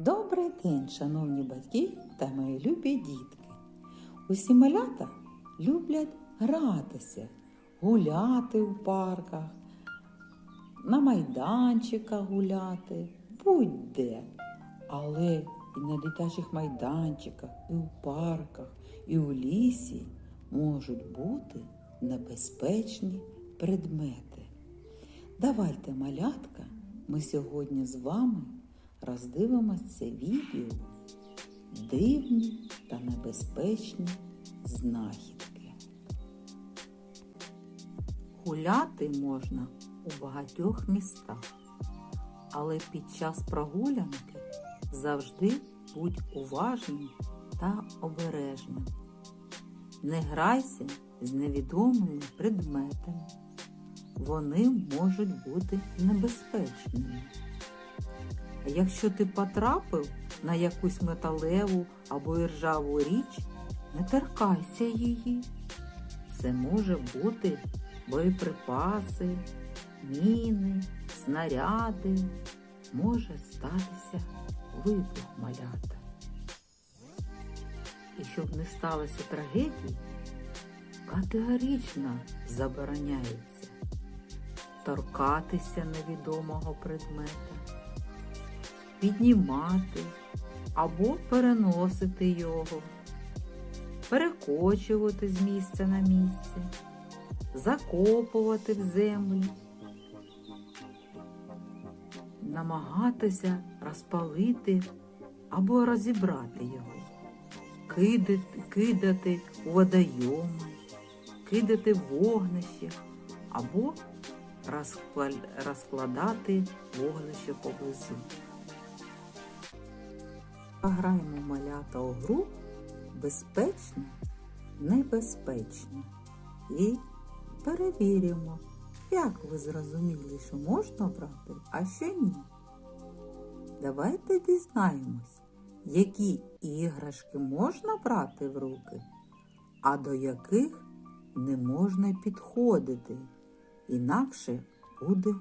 Добрий день, шановні батьки та мої любі дітки. Усі малята люблять гратися, гуляти в парках, на майданчиках гуляти, будь-де. Але і на дитячих майданчиках, і в парках, і у лісі можуть бути небезпечні предмети. Давайте, малятка, ми сьогодні з вами роздивимося це відео дивні та небезпечні знахідки. Гуляти можна у багатьох містах, але під час прогулянки завжди будь уважним та обережним. Не грайся з невідомими предметами. Вони можуть бути небезпечними. Якщо ти потрапив на якусь металеву або іржаву річ, не торкайся її. Це може бути боєприпаси, міни, снаряди. Може статися вибух малята. І щоб не сталося трагедії, категорично забороняється торкатися невідомого предмета, піднімати або переносити його, перекочувати з місця на місце, закопувати в землю, намагатися розпалити або розібрати його, кидати, кидати у водойоми, кидати в вогнище або розкладати вогнище поблизу. Пограємо малята у гру безпечно, небезпечно. І перевіримо, як ви зрозуміли, що можна брати, а що ні. Давайте дізнаємось, які іграшки можна брати в руки, а до яких не можна підходити, інакше буде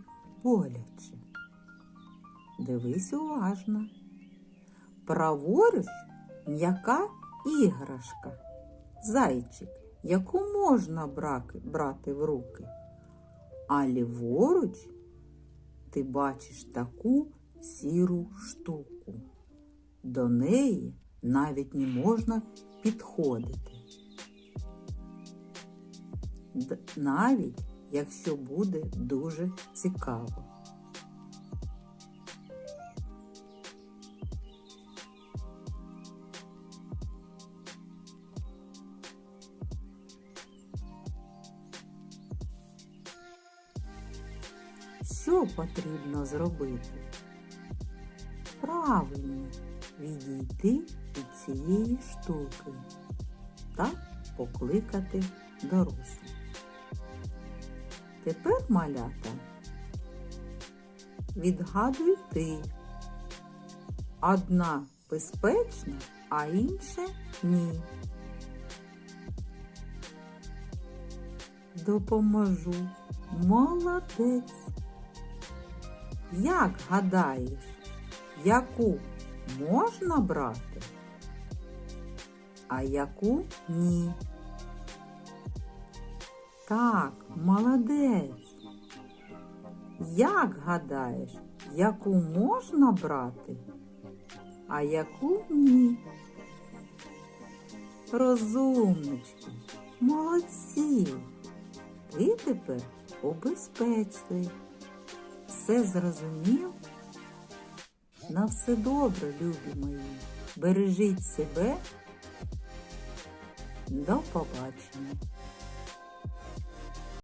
боляче. Дивись уважно. Праворуч м'яка іграшка, зайчик, яку можна брати в руки. А ліворуч ти бачиш таку сіру штуку. До неї навіть не можна підходити. Навіть якщо буде дуже цікаво. Що потрібно зробити? Правильно відійти від цієї штуки та покликати дорослих. Тепер малята відгадуй ти. Одна безпечна, а інша ні. Допоможу. Молодець. Як гадаєш, яку можна брати, а яку ні? Так, молодець. Як гадаєш, яку можна брати, а яку ні? Розумнички, молодці. Ти тепер у безпечний. Все зрозумів? На все добре, любі мої. Бережіть себе. До побачення.